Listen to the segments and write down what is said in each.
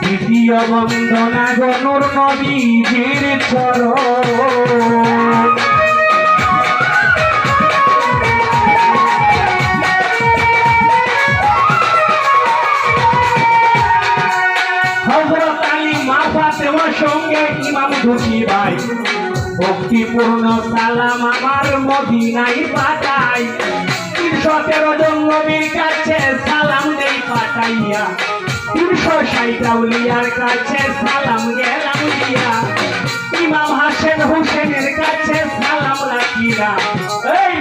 দ্বিতীয় বন্দনা গনুর নবীজির চরণ সঙ্গে ইমাম খুশি ভাই ভক্তিপূর্ণ সালাম আমার মদিনাই পাঠাই। তিনশো তেরো জন নবীর কাছে সালাম দেই পাঠাইয়া। তিনশো ষাট আউলিয়ার কাছে সালাম গেলাম দিয়া। ইমাম হাসেন হুসেনের কাছে সালাম রাখিয়া। এই,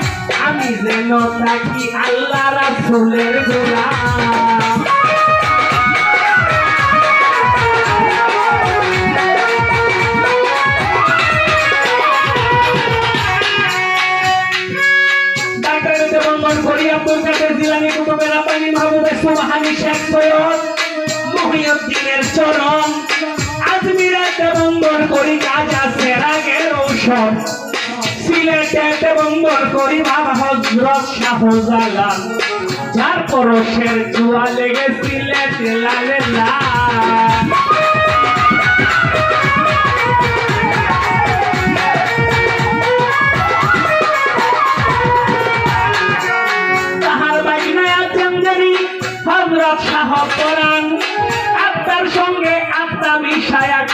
আমি যেন থাকি আল্লাহ রাসুলের গোলাম। সুবহানি শেখ সৈয়দ মহিউদ্দিনের চরণ আজমিরা দেবঙ্গন করি গাজা সেরা গেল ঔষধ সিলেটে দেবঙ্গন করি বাবা হজরত শাহজালাল যার পরশের জুয়া লেগে সিলেটে লাল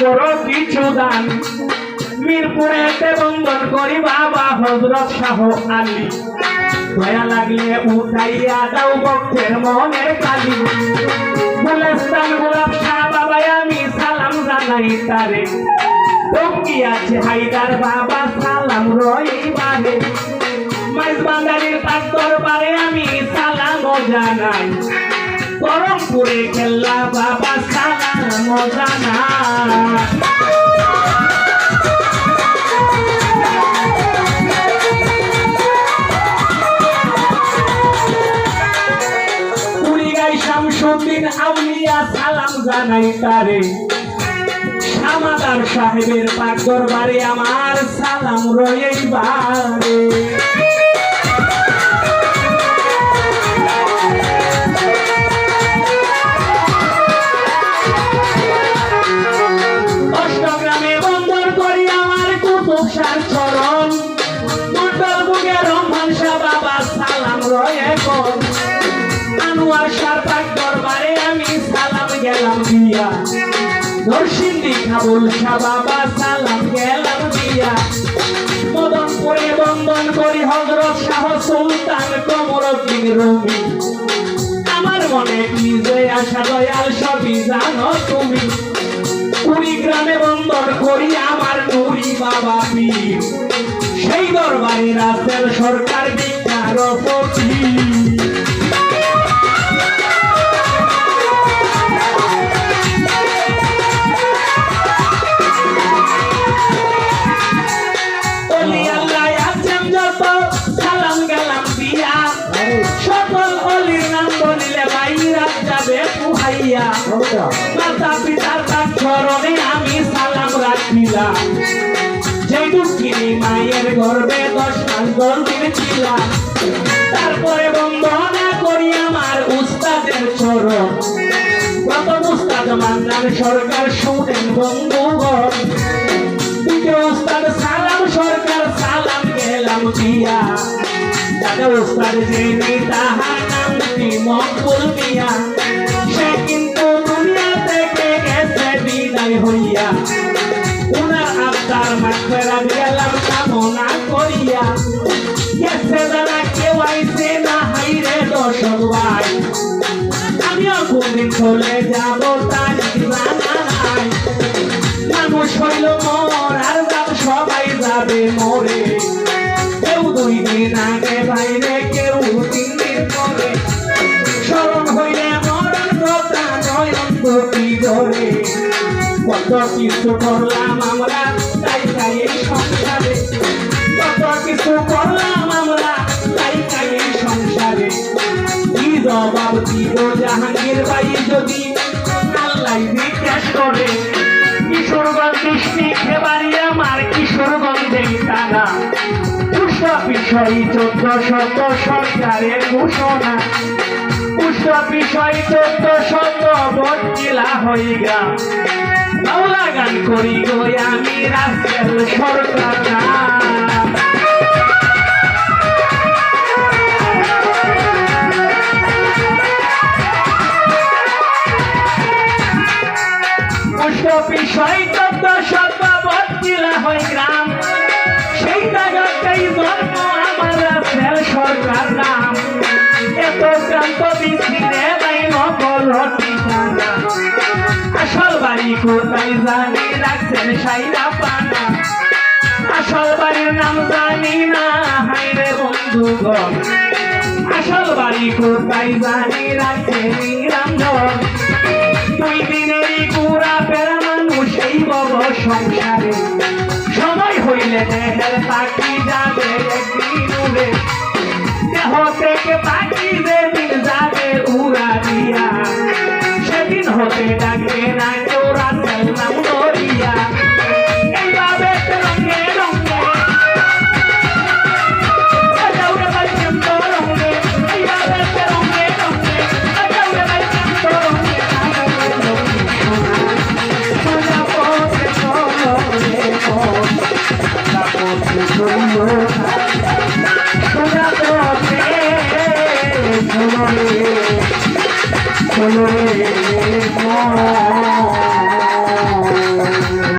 করো কিছু দান। মিরপুরে বন্ধন করি বাবা হজরত শাহ আলী। দয়া লাগলে উঠাইয়া দাও ভক্তের মনের কালি। গুলেস্তান গোলাপ শাহ বাবা আমি সালাম জানাই তারে। টঙ্কি আছে হাইদার বাবা, সালাম রইবারে মাইজ বাঙালির পাক দরবারে আমি সালাম জানাই। বরমপুরে খেলা বাবা শামসুদ্দিন আউলিয়া সালাম জানাই তারে সামাদার সাহেবের পাক দরবারে আমার সালাম রইবারে অষ্টগ্রামে শাহ বাবা সালাম গেলাম দিয়া। মদনপুরে বন্দন করি, হজরত শাহ সুলতান কমরুদ্দিন রবি আমার মনে কি যে আশা দয়াল, সবই জানো তুমি। কুড়িগ্রামে বন্দর করি আমার নুরি বাবা পীর। সেই দরবারে রাস্তার সরকার বিচারপতি পুহাইয়া মাতা পিতার তার চরণে আমি সালাম রাখিলাম। যে দুঃখিনী মায়ের গর্বে দশ মাস গর্বে ছিলাম তারপরে বন্দনা করি আমার উস্তাদের চরণ। প্রথম উস্তাদ মান্নার সরকার শুনেন বন্ধুগণ। দ্বিতীয় উস্তাদ সালাম সরকার সালাম গেলাম দিয়া। দাদা উস্তাদ জেনে তাহার নামটি মকবুল মিয়া। হইয়া, উনার আত্মার মাঠেরা গেলাম কামনা করিয়া। গেছে যারা কেউ আইছে না হাইরে দর্শক ভাই। আমিও কোনদিন চলে যাব তাই জানা নাই মানুষ হইল মর, আর সবাই যাবে মরে। কেউ দুই দিন আগে বাইরে কেউ তিন দিন পরে। স্মরণ হইলে মরণ কথা নয়ন প্রতি ধরে কত কিছু করলাম আমরা, তাই তাই এই সংসারে। কত কিছু করলাম আমরা, তাই তাই এই সংসারে। কি জবাব দিব জাহাঙ্গীর ভাই যদি আল্লাহ জিজ্ঞেস করে? কিশোরগঞ্জ ডিস্ট্রিক্ট এবারে আমার কিশোরগঞ্জে টানা পুষ্প বিষয় চোদ্দ শত সরকারের ঘোষণা। পুষ্ট বিষয় তত্ত্ব শত বটকিলা হইগা বাউলা গান করি গো আমি রাস্তার না পুষ্ট বিষয় শত বটকিলা হয় গ্রাম। সরকার নাম। এত ক্রান্ত বিচ্ছিরে বাড়ি কোথায় পানা আসল বাড়ির নাম জানি না হাইরে বন্ধুগণ আসল বাড়ি কোথায় জানি রাখছেন রামধন